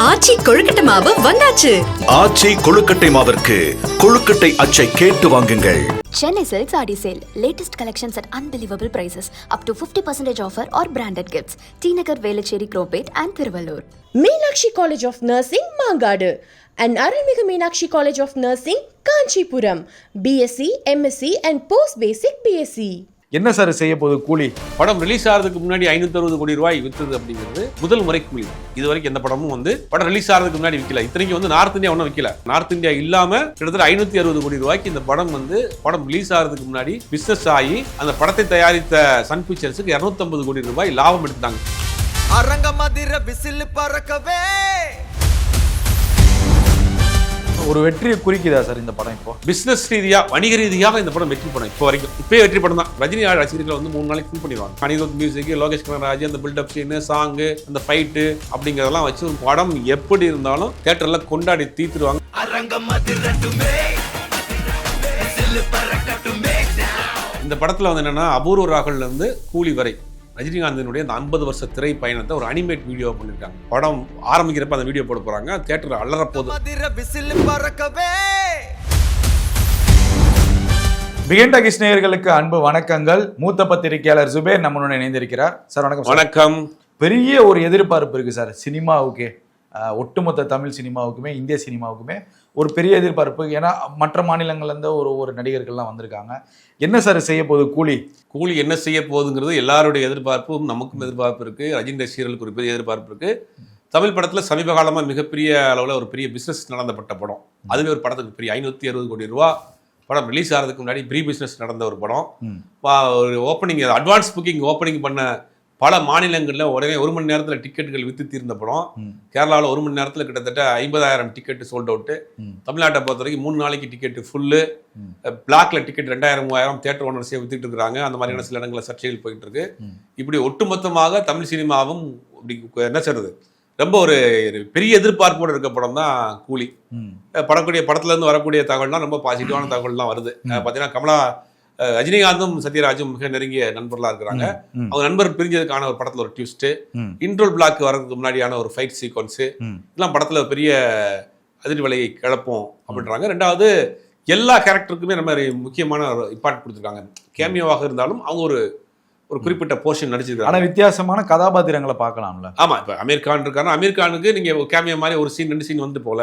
ஆச்சி கொழுக்கட்டை மாவு வந்தாச்சு ஆச்சி கொழுக்கட்டை மாவிற்கு கொழுக்கட்டை அச்சை கேட்டு வாங்குங்கள் Chennai Silk Saree Sale. Latest collections at unbelievable prices. Up to 50% offer or branded gifts. T Nagar, Velachery, Cropate and Thiruvallur. Meenakshi college of nursing Mangadu and Arulmigu Meenakshi college of nursing Kanchipuram BSc MSc and post basic BSc என்ன sir செய்ய போகுது கூலி? படம் release ஆகிறதுக்கு முன்னாடி ஐநூத்தி அறுபது கோடி ரூபாய் விற்றுது அப்படிங்கிறது முதல் முறை கூலி. இது வரைக்கும் எந்த படமும் வந்து படம் ரிலீஸ் ஆகிறதுக்கு முன்னாடி விற்கல இத்தனைக்கு வந்து நார்த் இந்தியா ஒன்றும் விற்கல நார்த் இந்தியா இல்லாம கிட்டத்தட்ட ஐநூத்தி அறுபது கோடி ரூபாய்க்கு இந்த படம் வந்து படம் ரிலீஸ் ஆகிறதுக்கு முன்னாடி பிசினஸ் ஆகி அந்த படத்தை தயாரித்த சன் பிக்சர்ஸுக்கு 250 கோடி ரூபாய் லாபம் எடுத்தாங்க. அரங்க மதிர விசில் பறக்கவே. ஒரு வெற்றியை குறிக்குதா சார் இந்த படம் இப்போ? பிசினஸ் ரீதியாக வணிக ரீதியாக இந்த படம் வெற்றி படம் இப்போ வரைக்கும். இப்போயே வெற்றி படம் தான். ரஜினி ரசிகர்கள் வந்து மூணு நாளைக்கு ஃபுல் பண்ணிடுவாங்க. அனிருத் மியூசிக் லோகேஷ் கனராஜ் அந்த பில்டப் சீனு சாங்கு அந்த ஃபைட்டு அப்படிங்கிறதெல்லாம் வச்சு படம் எப்படி இருந்தாலும் தேட்டரில் கொண்டாடி தீத்துருவாங்க. இந்த படத்தில் வந்து என்னென்னா அபூர்வ ராகுல்லேருந்து கூலி வரை ரஜினிகாந்தினுடைய அந்த ஐம்பது வருஷ திரை பயணத்தை ஒரு அனிமேட் வீடியோ பண்ணிருக்காங்க. படம் ஆரம்பிக்கிறப்ப அந்த வீடியோ போட போறாங்க. Theatre அலறப்போகுது மதிர whistle பறக்கவே. பிகண்டா கிருஷ்ணயர்களுக்கு அன்பு வணக்கங்கள். மூத்த பத்திரிகையாளர் சுபேர் நம்மளுடன் இணைந்திருக்கிறார். சார் வணக்கம். வணக்கம். பெரிய ஒரு எதிர்பார்ப்பு இருக்கு சார். சினிமாவுக்கு ஒட்டுமொத்த தமிழ் சினிமாவுக்குமே இந்திய சினிமாவுக்குமே. ஒரு பெரிய எதிர்பார்ப்பு. ஏன்னா மற்ற மாநிலங்கள்ல இருந்து ஒரு ஒரு நடிகர்கள்லாம் வந்திருக்காங்க. என்ன சார் செய்ய போகுது கூலி? கூலி என்ன செய்ய போகுதுங்கிறது எல்லாருடைய எதிர்பார்ப்பும் நமக்கும் எதிர்பார்ப்பு இருக்கு. ரஜினி ரசிகர்களுக்கு ஒரு பெரிய எதிர்பார்ப்பு இருக்கு. தமிழ் படத்துல சமீப காலமா மிகப்பெரிய அளவுல ஒரு பெரிய பிசினஸ் நடந்தப்பட்ட படம். அதுவே ஒரு படத்துக்கு பெரிய ஐநூத்தி அறுபது கோடி ரூபா படம் ரிலீஸ் ஆகிறதுக்கு முன்னாடி ப்ரீ பிசினஸ் நடந்த ஒரு படம். ஒரு ஓப்பனிங் அட்வான்ஸ் புக்கிங் ஓப்பனிங் பண்ண பல மாநிலங்கள்ல உடனே ஒரு மணி நேரத்துல டிக்கெட்டுகள் வித்து தீர்ந்த படம். கேரளாவில் ஒரு மணி நேரத்துல கிட்டத்தட்ட ஐம்பதாயிரம் டிக்கெட் சோல்ட் அவுட்டு. தமிழ்நாட்டை பொறுத்த வரைக்கும் மூணு நாளைக்கு டிக்கெட் ஃபுல்லு. பிளாக்ல டிக்கெட் ரெண்டாயிரம் மூவாயிரம் தேட்டர் ஓனர்ஸே வித்துட்டு இருக்காங்க. அந்த மாதிரியான சில இடங்களில் சர்ச்சைகள் போயிட்டு இருக்கு. இப்படி ஒட்டுமொத்தமாக தமிழ் சினிமாவும் இப்படி என்ன சொல்றது? ரொம்ப ஒரு பெரிய எதிர்பார்ப்போடு இருக்க படம் தான் கூலி. படக்கூடிய படத்துல இருந்து வரக்கூடிய தகவல்லாம் ரொம்ப பாசிட்டிவான தகவல்லாம் வருது. அஹ் பாத்தீங்கன்னா கமலா ரஜினிகாந்தும் சத்யராஜும் மிக நெருங்கிய நண்பர்களா இருக்கிறாங்க. அவங்க நண்பர் பிரிஞ்சதுக்கான ஒரு படத்துல ஒரு ட்விஸ்ட். இன்ட்ரோல் பிளாக் வரதுக்கு முன்னாடியான ஒரு ஃபைட் சீக்வன்ஸ். இதெல்லாம் படத்துல பெரிய அதிர்வலையை கிளப்போம் அப்படின்றாங்க. ரெண்டாவது எல்லா கேரக்டருக்குமே நம்ம முக்கியமான ஒரு இம்பார்ட் கொடுத்துருக்காங்க. கேமியோவாக இருந்தாலும் அவங்க ஒரு ஒரு குறிப்பிட்ட போர்ஷன் ஆனா நடிச்சிருக்காங்க வித்தியாசமான கதாபாத்திரங்களை பார்க்கலாம்ல. ஆமா இப்ப அமீர் கான் இருக்காருன்னா அமீர் கானுக்கு நீங்க கேமியோ மாதிரி ஒரு சீன் ரெண்டு சீன் வந்து போல.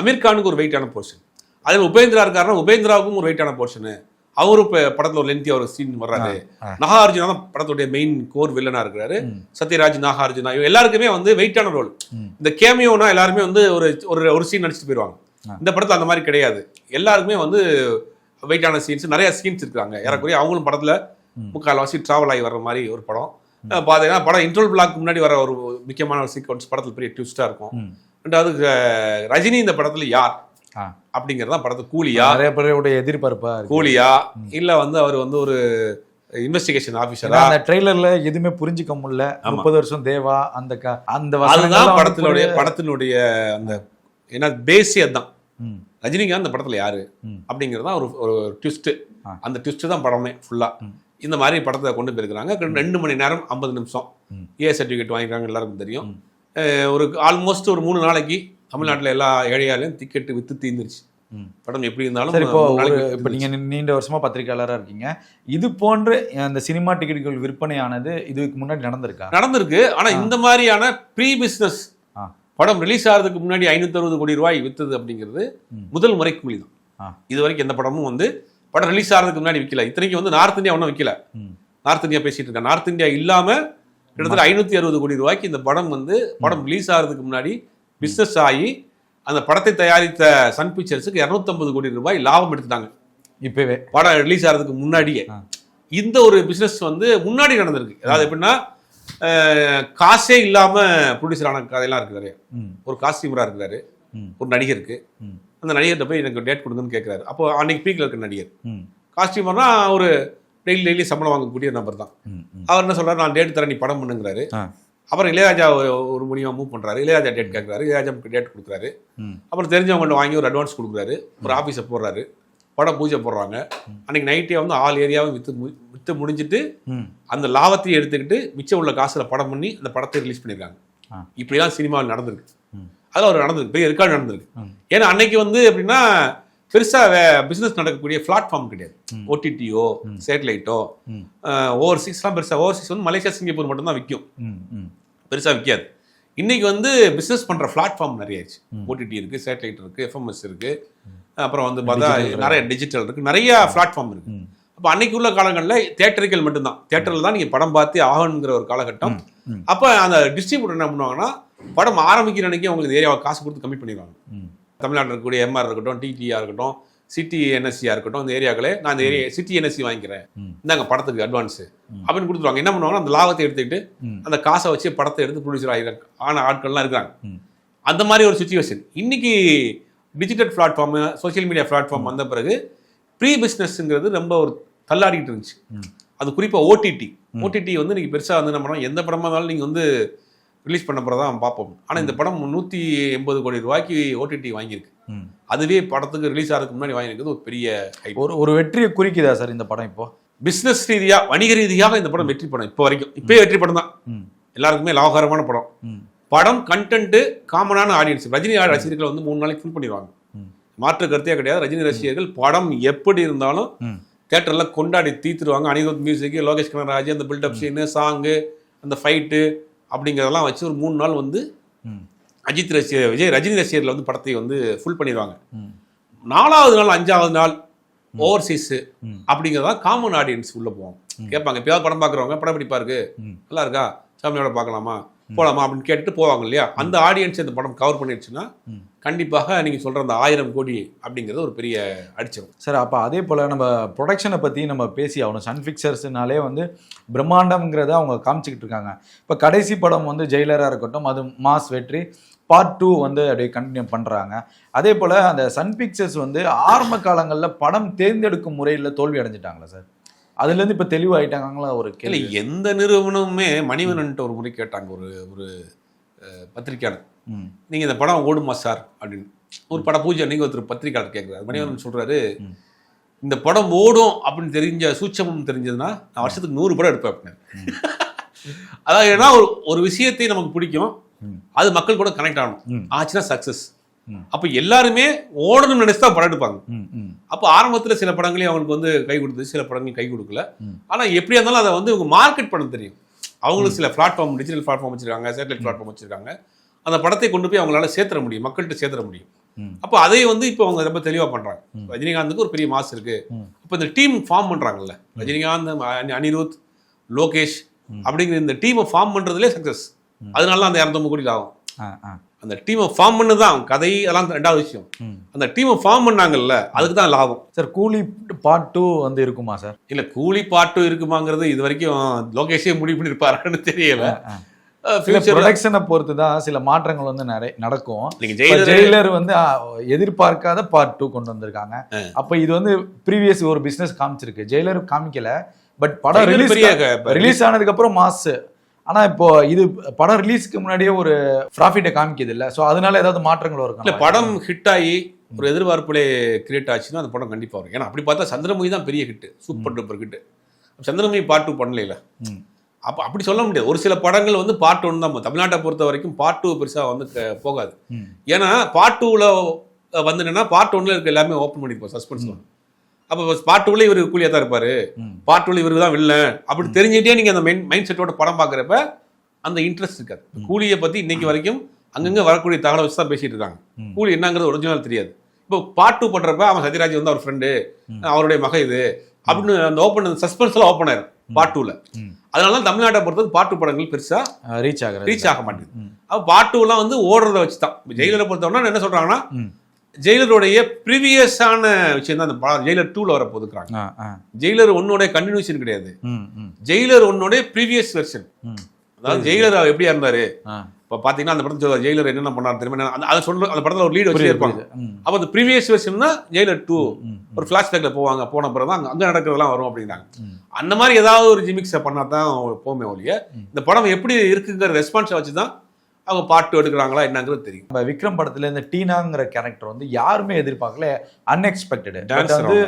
அமீர் கானுக்கு ஒரு வெயிட்டான போர்ஷன் அதே மாதிரி உபேந்திரா இருக்காருன்னா உபேந்திராவுக்கும் ஒரு வெயிட்டான போர்ஷன் அவரும் இப்ப படத்துல ஒரு லென்த்தியா ஒரு சீன் வர்றாரு. நாகார்ஜுனா தான் படத்துடைய மெயின் கோர் வில்லனா இருக்கிறாரு. சத்யராஜ் நாகார்ஜுனா இவங்க எல்லாருக்குமே வந்து வெயிட்டான ரோல். இந்த கேமியோனா எல்லாருமே வந்து ஒரு ஒரு ஒரு சீன் நடிச்சுட்டு போயிடுவாங்க. இந்த படத்துல அந்த மாதிரி கிடையாது எல்லாருக்குமே வந்து வெயிட்டான சீன்ஸ் நிறைய சீன்ஸ் இருக்காங்க ஏறக்குறைய அவங்களும் படத்துல. முக்கால்வாசி டிராவல் ஆகி வர்ற மாதிரி ஒரு படம் அஹ் பாத்தீங்கன்னா படம் இன்ட்ரோல் பிளாக் முன்னாடி வர ஒரு முக்கியமான ஒரு சீக்வன்ஸ் படத்துல பெரிய ட்விஸ்டா இருக்கும். ரெண்டாவது ரஜினி இந்த படத்துல யார். அப்படிங்கறத படத்து கூலியா? நிறைய பேருடைய எதிர்பார்ப்பா இருக்கு. கூலியா? இல்ல வந்து அவர் வந்து ஒரு இன்வெஸ்டிகேஷன் ஆபீசரா அந்த ட்ரெய்லர்ல எதுவுமே புரிஞ்சுக்க முடியல. முப்பது வருஷம் தேவா அந்த க- அந்த அதுதான் படத்தினுடைய படத்தினுடைய அந்த ஏன்னா பேசி அதுதான். ம். ரஜினிகாந்த் அந்த படத்துல யாரு. அப்படிங்கிறது தான் ஒரு ஒரு ட்விஸ்ட். அந்த ட்விஸ்ட் தான் படமே ஃபுல்லா. இந்த மாதிரி படத்தை கொண்டு போயிருக்கிறாங்க. ரெண்டு மணி நேரம் ஐம்பது நிமிஷம். ஏ சர்டிஃபிகேட் வாங்கிக்கிறாங்க எல்லாருக்கும் தெரியும். ஒரு ஆல்மோஸ்ட் ஒரு மூணு நாளைக்கு தமிழ்நாட்டுல எல்லா ஏழையாலையும் டிக்கெட் வித்து தீர்ந்துருச்சு. படம் எப்படி இருந்தாலும் சரி இப்போ இப்போ வித்துருந்துச்சு. நீங்க நீ- நீண்ட வருஷமா பத்திரிகையாளரா இருக்கீங்க இது போன்ற அந்த சினிமா டிக்கெட்டுகள் விற்பனையானது இதுக்கு முன்னாடி நடந்திருக்கா நடந்திருக்கு ஆனா ஆ. இந்த மாதிரியான ப்ரீ பிசினஸ் ஆ. படம் ரிலீஸ் ஆகிறதுக்கு முன்னாடி ஐநூத்தி அறுபது கோடி ரூபாய் வித்தது அப்படிங்கிறது. முதல் முறை கூலி தான். இது வரைக்கும் எந்த படமும் வந்து படம் ரிலீஸ் ஆகிறதுக்கு முன்னாடி விற்கல இத்தனைக்கு வந்து நார்த் இந்தியா ஒன்றும் விற்கல. நார்த் இந்தியா பேசிட்டு இருக்கேன் நார்த் இந்தியா இல்லாம கிட்டத்தட்ட ஐநூத்தி அறுபது கோடி ரூபாய்க்கு இந்த படம் வந்து படம் ரிலீஸ் ஆகிறதுக்கு முன்னாடி பிசினஸ் ஆகி அந்த படத்தை தயாரித்த சன் பிக்சர்ஸுக்கு 250 கோடி ரூபாய் லாபம் எடுத்துட்டாங்க இப்பவே படம் ரிலீஸ் ஆகிறதுக்கு முன்னாடியே. இந்த ஒரு பிசினஸ் வந்து முன்னாடி நடந்திருக்கு அதாவது எப்படின்னா காசே இல்லாம ப்ரொடியூசர் ஆன கதையெல்லாம் இருக்கு நிறைய. ஒரு காஸ்டியூமரா இருக்கிறாரு. ஒரு நடிகருக்கு. அந்த நடிகர்கிட்ட போய் எனக்கு டேட் கொடுங்கன்னு கேட்கிறாரு அப்போ அன்னைக்கு பீக்ல இருக்க நடிகர். காஸ்டியூமர்னா ஒரு டெய்லி டெய்லி சம்பளம் வாங்கக்கூடிய நபர் தான். அவர் என்ன சொல்றாரு நான் டேட் தரேன் நீ படம் பண்ணுங்கிறாரு. அப்புறம் இளையராஜா ஒரு- ஒரு முடிவா மூவ் பண்றாரு. இளையராஜா டேட் கேட்கறாரு இளையராஜா டேட் கொடுக்குறாரு. அப்புறம் தெரிஞ்சவங்கள்ட்ட வாங்கி ஒரு அட்வான்ஸ் கொடுக்குறாரு. ஒரு ஆஃபீஸை போடுறாரு. படம் பூஜை போடுறாங்க. அன்னைக்கு நைட்டே வந்து ஆல் ஏரியாவும் வித்து மு- வித்து முடிஞ்சிட்டு. அந்த லாபத்தையும் எடுத்துக்கிட்டு மிச்சம் உள்ள காசுல படம் பண்ணி அந்த படத்தை ரிலீஸ் பண்ணியிருக்காங்க ஆ. இப்படிலாம் சினிமாவில் நடந்திருக்கு. அதில் ஒரு நடந்திருக்கு. பெரிய ரெக்கார்டு நடந்திருக்கு. ஏன்னா அன்னைக்கு வந்து எப்படின்னா பெருசாக பிஸ்னஸ் நடக்கக்கூடிய பிளாட்ஃபார்ம் கிடையாது. ஓடிடியோ. சேட்டலைட்டோ. ஓவர்சீஸ்லாம் பெருசாக ஓவர்சீஸ் வந்து மலேசியா சிங்கப்பூர் மட்டும்தான் விற்கும் பெருசாக விற்காது இன்னைக்கு வந்து பிஸ்னஸ் பண்ணுற பிளாட்ஃபார்ம் நிறைய ஆயிடுச்சு ம். ஓடிடி இருக்குது சேட்டலைட் இருக்குது எஃப்எம்எஸ் இருக்குது அப்புறம் வந்து பார்த்தா நிறைய டிஜிட்டல் இருக்குது நிறைய பிளாட்ஃபார்ம் இருக்குது. அப்போ அன்னைக்கு உள்ள காலங்களில் தேட்டர்கள் மட்டும்தான். தேட்டரில் தான் நீங்கள் படம் பார்த்து ஆகணுங்கிற ஒரு காலகட்டம். அப்போ அந்த டிஸ்ட்ரிபியூட்டர் என்ன பண்ணுவாங்கன்னா படம் ஆரம்பிக்கிற அன்னைக்கு அவங்களுக்கு ஏரியாவை காசு கொடுத்து கம்மி பண்ணிடுவாங்க. தமிழ்நாட்டில் இருக்கக்கூடிய எம்ஆர் இருக்கட்டும் டிடிஆர் இருக்கட்டும் சிட்டி என்எஸ்சியாக இருக்கட்டும் இந்த ஏரியாக்களே நான் இந்த ஏரியா சிட்டி என்எஸ்சி வாங்கிக்கிறேன். இந்தாங்க படத்துக்கு அட்வான்ஸு அப்படின்னு கொடுத்துருவாங்க. என்ன பண்ணுவாங்க அந்த லாபத்தை எடுத்துக்கிட்டு. அந்த காசை வச்சு படத்தை எடுத்து ப்ரொடியூசர் ஆகிற ஆன ஆட்கள்லாம் இருக்காங்க. அந்த மாதிரி ஒரு சுச்சுவேஷன் இன்னைக்கு digital platform social media platform வந்த பிறகு ப்ரீ பிஸ்னஸ்ங்கிறது ரொம்ப ஒரு தள்ளாடிட்டு இருந்துச்சு. அது குறிப்பாக ஓடிடி ஓடிடி வந்து நீங்கள் பெருசாக வந்து என்ன பண்ணோம் எந்த படமாக இருந்தாலும் நீங்கள் வந்து ரிலீஸ் பண்ண பிறகு தான் பார்ப்போம். ஆனால் இந்த படம் நூற்றி எண்பது கோடி ரூபாய்க்கு ஓடிடி வாங்கியிருக்கு. அதுவே படத்துக்கு ரிலீஸ் ஆகிறதுக்கு முன்னாடி வாங்கியிருக்கிறது ஒரு பெரிய ஒரு ஒரு வெற்றியை குறிக்குதா சார் இந்த படம் இப்போ? பிஸ்னஸ் ரீதியாக வணிக ரீதியாக இந்த படம் வெற்றி படம் இப்போ வரைக்கும். இப்போயே வெற்றி படம் தான். எல்லாருக்குமே லாபகரமான படம். படம் கண்டென்ட் காமனான ஆடியன்ஸ் ரஜினி ரசிகர்கள் வந்து மூணு நாளைக்கு ஃபுல் பண்ணிடுவாங்க. மாற்று கருத்தே கிடையாது. ரஜினி ரசிகர்கள் படம் எப்படி இருந்தாலும். தேட்டரில் கொண்டாடி தீத்துருவாங்க. அனிருத் மியூசிக் லோகேஷ் கனராஜ் அந்த பில்டப் சீனு சாங்கு அந்த ஃபைட்டு அப்படிங்கிறதெல்லாம் வச்சு ஒரு மூணு நாள் வந்து. அஜித் ரசிகர் விஜய் ரஜினி ரசிகர்கள் வந்து படத்தை வந்து ஃபுல் பண்ணிடுவாங்க. நாலாவது நாள் அஞ்சாவது நாள் ஓவர்சீஸு. அப்படிங்கிறதா காமன் ஆடியன்ஸ் உள்ள போவோம் கேட்பாங்க எப்பயாவது படம் பார்க்குறவங்க படம் பிடிப்பா இருக்கு. நல்லா இருக்கா ஃபேமிலியோட பார்க்கலாமா போகலாமா அப்படின்னு கேட்டுட்டு போவாங்க இல்லையா? அந்த ஆடியன்ஸ் இந்த படம் கவர் பண்ணிடுச்சுன்னா. கண்டிப்பாக நீங்கள் சொல்கிற அந்த ஆயிரம் கோடி அப்படிங்கிறது ஒரு பெரிய அடிச்சிடும் சார் அப்போ அதே போல் நம்ம ப்ரொடக்ஷனை பற்றி நம்ம பேசி ஆகணும். சன் பிக்சர்ஸ்னாலே வந்து பிரம்மாண்டம்ங்கிறத அவங்க காமிச்சிக்கிட்டு இருக்காங்க. இப்போ கடைசி படம் வந்து ஜெயிலராக இருக்கட்டும் அது மாஸ் வெற்றி பார்ட் டூ வந்து அப்படியே கண்டினியூ பண்ணுறாங்க அதே போல் அந்த சன் பிக்சர்ஸ் வந்து ஆரம்ப காலங்களில் படம் தேர்ந்தெடுக்கும் முறையில் தோல்வி அடைஞ்சிட்டாங்களா சார்? அதுலேருந்து இப்போ தெளிவாயிட்டாங்களா ஒரு கேள்வி? எந்த நிறுவனமுமே மணிவனன்ட்டு ஒரு முறை கேட்டாங்க ஒரு ஒரு பத்திரிக்கையாளர். நீங்கள் இந்த படம் ஓடுமா சார்? அப்படின்னு. ஒரு பட பூஜை அன்னைக்கு ஒருத்தர் பத்திரிக்கையாளர் கேட்குறாரு மணிவனன் சொல்கிறாரு. இந்த படம் ஓடும் அப்படின்னு தெரிஞ்ச சூட்சமம் தெரிஞ்சதுன்னா நான் வருஷத்துக்கு நூறு படம் எடுப்பேன் அப்படின்னு. அதாவது ஏன்னா ஒரு ஒரு விஷயத்தை நமக்கு பிடிக்கும். அது மக்கள் கூட கனெக்ட் ஆகணும். ஆச்சுன்னா சக்ஸஸ். அப்போ எல்லாருமே ஓடணும்னு நினைச்சு தான் படம் எடுப்பாங்க. அப்போ ஆரம்பத்தில் சில படங்களையும் அவங்களுக்கு வந்து கை கொடுத்தது சில படங்கள் கை கொடுக்கல. ஆனால் எப்படியா இருந்தாலும் அதை வந்து இவங்க மார்க்கெட் பண்ண தெரியும். அவங்களுக்கு சில பிளாட்ஃபார்ம் டிஜிட்டல் பிளாட்ஃபார்ம் வச்சிருக்காங்க சேட்டலைட் பிளாட்ஃபார்ம் வச்சிருக்காங்க. அந்த படத்தை கொண்டு போய் அவங்களால சேர்த்துற முடியும் மக்கள்கிட்ட சேர்த்துற முடியும். அப்போ அதை வந்து இப்போ அவங்க ரொம்ப தெளிவாக பண்றாங்க. ரஜினிகாந்துக்கு ஒரு பெரிய மாஸ் இருக்கு. ம். அப்போ இந்த டீம் ஃபார்ம் பண்றாங்கல்ல. ரஜினிகாந்த் அனி- அனிருத் லோகேஷ் அப்படிங்கிற இந்த டீமை ஃபார்ம் பண்றதுலே சக்சஸ் அதனால தான் அந்த இரநூத்தம்பது கோடி ஆகும் அந்த டீமை ஃபார்ம் பண்ணது தான் கதை அதெல்லாம் ரெண்டாவது விஷயம். அந்த டீமை ஃபார்ம் பண்ணாங்கல்ல அதுக்கு தான் லாபம். சார் கூலி பார்ட் டூ வந்து இருக்குமா சார்? இல்ல கூலி பாட்டு இருக்குமாங்கிறது இது வரைக்கும் லோகேஷே முடிவு பண்ணிருப்பாருன்னு தெரியல. ப்ரொடக்ஷனை பொறுத்து தான் சில மாற்றங்கள் வந்து நிறைய நடக்கும். ஜெயிலர் வந்து எதிர்பார்க்காத பார்ட் டூ கொண்டு வந்திருக்காங்க. அப்ப இது வந்து ப்ரீவியஸ் ஒரு பிசினஸ் காமிச்சிருக்கு. ஜெயிலர் காமிக்கல. பட் படம் ரிலீஸ் ரிலீஸ் ஆனதுக்கு அப்புறம் மாஸ் ஆனா இப்போ இது படம் ரிலீஸ்க்கு முன்னாடியே ஒரு ப்ராஃபிட்டை காமிக்குது இல்ல சோ அதனால ஏதாவது மாற்றங்கள் இல்ல வரும் படம் ஹிட் ஆகி ஒரு எதிர்பார்ப்புலே கிரியேட் ஆச்சுன்னா அந்த படம் கண்டிப்பா வரும். ஏன்னா அப்படி பார்த்தா சந்திரமுகி தான் பெரிய hit super duper hit Chandramukhi part two பண்ணல ம். அப்ப அப்படி சொல்ல முடியாது. ஒரு சில படங்கள் வந்து பார்ட் ஒன் தான். தமிழ்நாட்டை பொறுத்த வரைக்கும் பார்ட் டூ பெருசா வந்து போகாது. ஏன்னா பார்ட் டூவில் வந்து என்னன்னா பார்ட் ஒன்ல இருக்க எல்லாமே ஓப்பன் பண்ணிப்போம் சஸ்பென்ஸ் அப்போ பார்ட் டூல இவர் கூலியா தான் இருப்பாரு. பார்ட் டூல இவருக்கு தான் வில்லன் அப்படி தெரிஞ்சுட்டே நீங்க அந்த மைண்ட் மைண்ட் செட்டோட படம் பார்க்குறப்ப அந்த இன்ட்ரெஸ்ட் இருக்காது. கூலியை பத்தி இன்னைக்கு வரைக்கும் அங்கங்க வரக்கூடிய தகவலை வச்சு தான் பேசிட்டு இருக்காங்க. கூலி என்னங்கிறது ஒரிஜினல் தெரியாது. இப்போ பார்ட் டூ பண்றப்ப அவன் சத்யராஜ் வந்து அவர் ஃப்ரெண்டு அவருடைய மக இது அப்படின்னு அந்த ஓப்பன் சஸ்பென்ஸ் எல்லாம் ஓப்பன் ஆயிரும் பார்ட். அதனால தான் தமிழ்நாட்டை பொறுத்தது பார்ட் டூ படங்கள் பெருசா ரீச் ஆகுறது ரீச் ஆக மாட்டேங்குது. அப்போ பார்ட் டூலாம் வந்து ஓடுறத வச்சு தான் ஜெயிலரை பொறுத்தவரை என்ன சொல்றாங்கன்னா. ஜெயிலருடைய ப்ரீவியஸான விஷயம் தான் அந்த ஜெயிலர் டூல வர போதுக்குறாங்க ஜெயிலர் ஒன்னோட கன்டினியூஷன் கிடையாது. ஜெயிலர் ஒன்னோட ப்ரீவியஸ் வெர்ஷன் அதாவது ஜெயிலர் எப்படியா இருந்தாரு? இப்போ பார்த்தீங்கன்னா அந்த படத்துல ஜெயிலர் என்னென்ன பண்ணாரு தெரியுமா? அதை சொல்ற அந்த படத்துல ஒரு லீடு வச்சு இருப்பாங்க. அப்போ அந்த ப்ரீவியஸ் வெர்ஷன் தான் ஜெயிலர் டூ ஒரு ஃபிளாஷ்பேக்ல போவாங்க போன பிறகு தான் அங்க அங்க நடக்கிறதெல்லாம் வரும் அப்படிங்கிறாங்க. அந்த மாதிரி ஏதாவது ஒரு ஜிமிக்ஸை பண்ணா தான் போமே ஒழிய இந்த படம் எப்படி இருக்குங்கிற ரெஸ்பான்ஸை வச்சு தான் அவங்க பாட்டு எடுக்கிறாங்களா என்னங்கிறது தெரியும். நம்ம விக்ரம் படத்துல இந்த டீனாங்கிற கேரக்டர் வந்து யாருமே எதிர்பார்க்கல. அன்எக்ஸ்பெக்டட் வந்து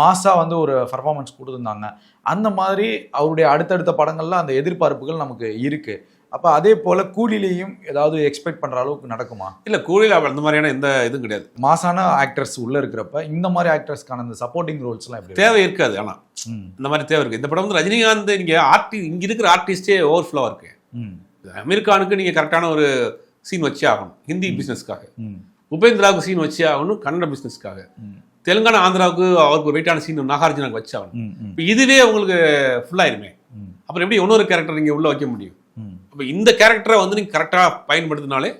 மாசா வந்து ஒரு பர்ஃபார்மன்ஸ் கொடுத்துருந்தாங்க. அந்த மாதிரி அவருடைய அடுத்தடுத்த படங்கள்ல அந்த எதிர்பார்ப்புகள் நமக்கு இருக்கு. அப்ப அதே போல கூலிலையும் ஏதாவது எக்ஸ்பெக்ட் பண்ற அளவுக்கு நடக்குமா? இல்ல கூலியில் அந்த மாதிரியான எந்த இதுவும் கிடையாது. மாசான ஆக்டர்ஸ் உள்ள இருக்கிறப்ப இந்த மாதிரி ஆக்டர்ஸ்க்கான இந்த சப்போர்ட்டிங் ரோல்ஸ் எல்லாம் எப்படி தேவை இருக்காது ஆனா. ம், இந்த மாதிரி தேவை இருக்கு. இந்த படம் வந்து ரஜினிகாந்த் நீங்க ஆர்டி இங்க இருக்கிற ஆர்டிஸ்டே ஓவர்ஃப்ளோவா இருக்கு. அமீர்கானுக்கு நீங்க கரெக்டான ஒரு சீன் வச்சே ஆகணும். ஹிந்தி பிசினஸ்க்காக உபேந்திராவுக்கு சீன் வச்சே ஆகணும் கன்னட பிசினஸ்க்காக தெலுங்கானா ஆந்திராவுக்கு அவருக்கு ஒரு வெயிட்டான சீன் நாகார்ஜுனாக்கு வச்சு ஆகணும். ம், ம், இப்போ இதுவே உங்களுக்கு ஃபுல்லாயிருமே அப்புறம் எப்படி இன்னொரு கேரக்டர் நீங்க உள்ள வைக்க முடியும்? ம். அப்போ இந்த கேரக்டரை வந்து நீங்க கரெக்டா பயன்படுத்தினாலே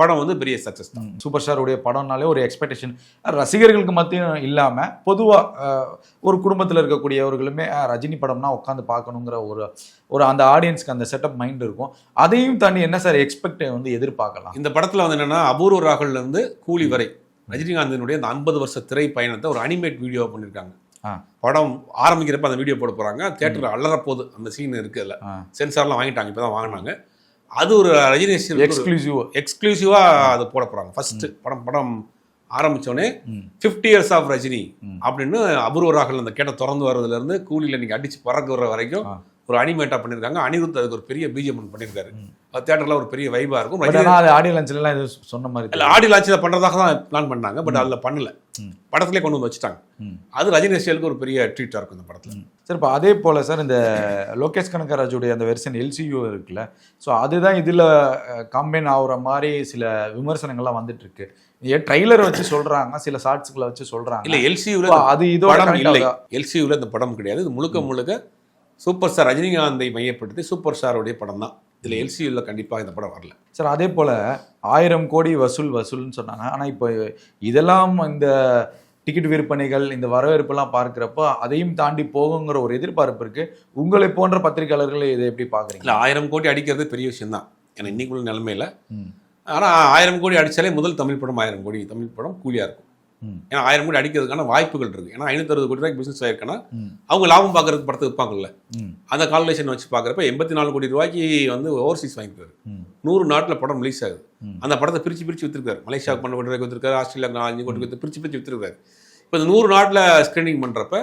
படம் வந்து பெரிய சக்சஸ் தான். சூப்பர் ஸ்டாருடைய படம்னாலே ஒரு எக்ஸ்பெக்டேஷன் ரசிகர்களுக்கு மத்தியும் இல்லாம பொதுவா அஹ், ஒரு குடும்பத்துல இருக்கக்கூடியவர்களுமே ரஜினி படம்னா உட்காந்து பார்க்கணுங்கிற ஒரு ஒரு அந்த ஆடியன்ஸ்க்கு அந்த செட்டப் மைண்ட் இருக்கும். அதையும் தாண்டி என்ன சார் எக்ஸ்பெக்ட் வந்து எதிர்பார்க்கலாம்? இந்த படத்துல வந்து என்னன்னா அபூர்வ ராகல்ல இருந்து கூலி வரை ரஜினிகாந்தினுடைய அந்த ஐம்பது வருஷ திரை பயணத்தை ஒரு அனிமேட் வீடியோ பண்ணியிருக்காங்க. படம் ஆரம்பிக்கிறப்ப அந்த வீடியோ போட போறாங்க. தேட்டர் அலற போகுது அந்த சீன் இருக்கு அதுல. சென்சார்லாம் வாங்கிட்டாங்க. இப்பதான் வாங்கினாங்க. அது ஒரு ரஜினி எக்ஸ்க்ளூசிவ் எக்ஸ்க்ளூசிவா அதை போட போறாங்க ஃபர்ஸ்ட் படம் படம் ஆரம்பிச்சோடனே ம். Fifty years of Rajini. அப்படின்னு அபூர்வ ராகல் அந்த கேட்ட திறந்து வர்றதுல இருந்து கூலியில நீங்க அடிச்சு பறக்க வர்ற வரைக்கும். ஒரு அனிமேட்டா பண்ணியிருக்காங்க அனிருத் அதுக்கு ஒரு பெரிய பிஜிஎம் பண்ணியிருக்காரு. அது தேட்டர்ல ஒரு பெரிய வைபா இருக்கும் ஆடியோ லான்ச்ல எல்லாம் எதுவும் சொன்ன மாதிரி இல்ல தெரியல. ஆடி லாட்சியில பண்றதாக தான் பிளான் பண்ணாங்க பட் அதுல பண்ணல ம். படத்திலே கொண்டு வந்து வச்சுட்டாங்க. அது ரஜினி ரசிகர்களுக்கு ஒரு பெரிய ட்ரீட்டா இருக்கும் இந்த படத்துல சார் இப்போ அதே போல சார் இந்த லோகேஷ் கனகராஜுடைய அந்த வெர்ஷன் எல்சியூ இருக்குல்ல ஸோ அதுதான் இதுல கம்பைன் ஆகுற மாதிரி சில விமர்சனங்கள்லாம் வந்துட்டு இருக்கு ஏன் ட்ரைலர் வச்சு சொல்றாங்க சில ஷார்ட்ஸ்களை வச்சு சொல்றாங்க. இல்ல எல்சியூல இப்போ அது இதோட இல்லை. ஆகுதா? எல்சியூல இந்த படம் கிடையாது. இது முழுக்க முழுக்க சூப்பர் ஸ்டார் ரஜினிகாந்தை மையப்படுத்தி சூப்பர் ஸ்டாருடைய படம் தான். இதுல எல்சியூல கண்டிப்பா இந்த படம் வரல. சார் அதே போல ஆயிரம் கோடி வசூல் வசூல்னு சொன்னாங்க. ஆனா இப்போ இதெல்லாம் இந்த டிக்கெட் விற்பனைகள் இந்த வரவேற்பெல்லாம் பார்க்கிறப்போ அதையும் தாண்டி போகுங்கிற ஒரு எதிர்பார்ப்பு இருக்கு உங்களை போன்ற பத்திரிகையாளர்கள் இதை எப்படி இல்ல பாக்குறீங்க ஆயிரம் கோடி அடிக்கிறது பெரிய விஷயம் தான் ஏன்னா இன்னைக்குள்ள நிலைமையில ம். ஆனா ஆயிரம் கோடி அடிச்சாலே முதல் தமிழ் படம் ஆயிரம் கோடி தமிழ் படம் கூலியா இருக்கும். ஏன்னா ஆயிரம் கோடி அடிக்கிறதுக்கான வாய்ப்புகள் இருக்கு. ஏன்னா ஐநூத்தி அறுபது கோடி ரூபாய்க்கு பிசினஸ் ஆயிருக்குன்னா. அவங்க லாபம் பார்க்கறதுக்கு படத்தை விற்பாங்கல்ல. ம். அந்த கால்குலேஷன் வச்சு பார்க்குறப்ப எண்பத்தி நாலு கோடி ரூபாய்க்கு வந்து ஓவர்சீஸ் ம். நூறு நாட்டில் படம் ரிலீஸ் ஆகுது. அந்த படத்தை பிரித்து பிரித்து வித்துருக்காரு. மலேசியாவுக்கு பண்ண கோடி ரூபாய்க்கு வித்துருக்காரு ஆஸ்திரேலியாவுக்கு நாலஞ்சு கோடி வித்து பிரித்து பிரித்து வித்துருக்காரு. இப்போ இந்த நூறு நாட்டில் ஸ்க்ரீனிங் பண்ணுறப்ப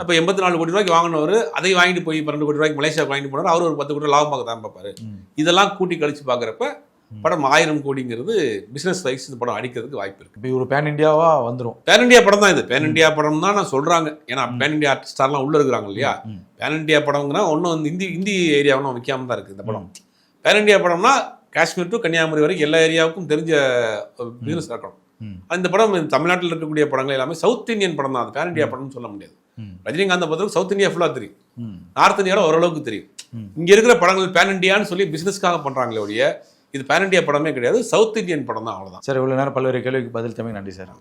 அப்போ எண்பத்தி நாலு கோடி ரூபாய்க்கு வாங்கினவர் அதை வாங்கிட்டு போய் பன்னெண்டு கோடி ரூபாய்க்கு மலேசியாவுக்கு வாங்கிட்டு போனார். அவர் ஒரு பத்து கோடி ரூபாய் லாபம் பார்க்க தான் பார்ப்பாரு. இதெல்லாம் கூட்டி கழிச்சு பார்க்குறப்ப படம் ஆயிரம் கோடிங்கிறது பிசினஸ் வைஸ் இந்த படம் அடிக்கிறதுக்கு வாய்ப்பு இருக்கு. இப்போ ஒரு பேன் இந்தியாவா வந்துரும். பேன் இண்டியா படம் தான் இது. பேன் இண்டியா படம் தான் நான் சொல்றாங்க. ஏன்னா பேன் இண்டியா ஸ்டார்லாம் உள்ள இருக்கிறாங்க இல்லையா. பேன் இண்டியா படம்னா ஒன்றும் வந்து இந்தி இந்தி ஏரியாவும் விற்காம தான் இருக்கு இந்த படம். பேன் இண்டியா படம்னா காஷ்மீர் டு கன்னியாகுமரி வரைக்கும் எல்லா ஏரியாவுக்கும் தெரிஞ்ச பிசினஸ் இருக்கணும் ம். இந்த படம் தமிழ்நாட்டில் இருக்கக்கூடிய படங்கள் எல்லாமே சவுத் இந்தியன் படம் தான். அது பேன் இண்டியா படம்னு சொல்ல முடியாது. ரஜினிகாந்த் பொறுத்தவரைக்கும் சவுத் இந்தியா ஃபுல்லாக தெரியும். நார்த் இந்தியாவில் ஓரளவுக்கு தெரியும். இங்க இருக்கிற படங்கள் பேன் இண்டியான்னு சொல்லி பிசினஸ்க்காக பண்றாங்களே ஒழிய இது பேன் இண்டியா படமே கிடையாது. சவுத் இந்தியன் படம் தான் அவ்வளோதான் சார் இவ்வளோ நேரம் பல்வேறு கேள்விக்கு பதில் தமிழ் நன்றி சார்.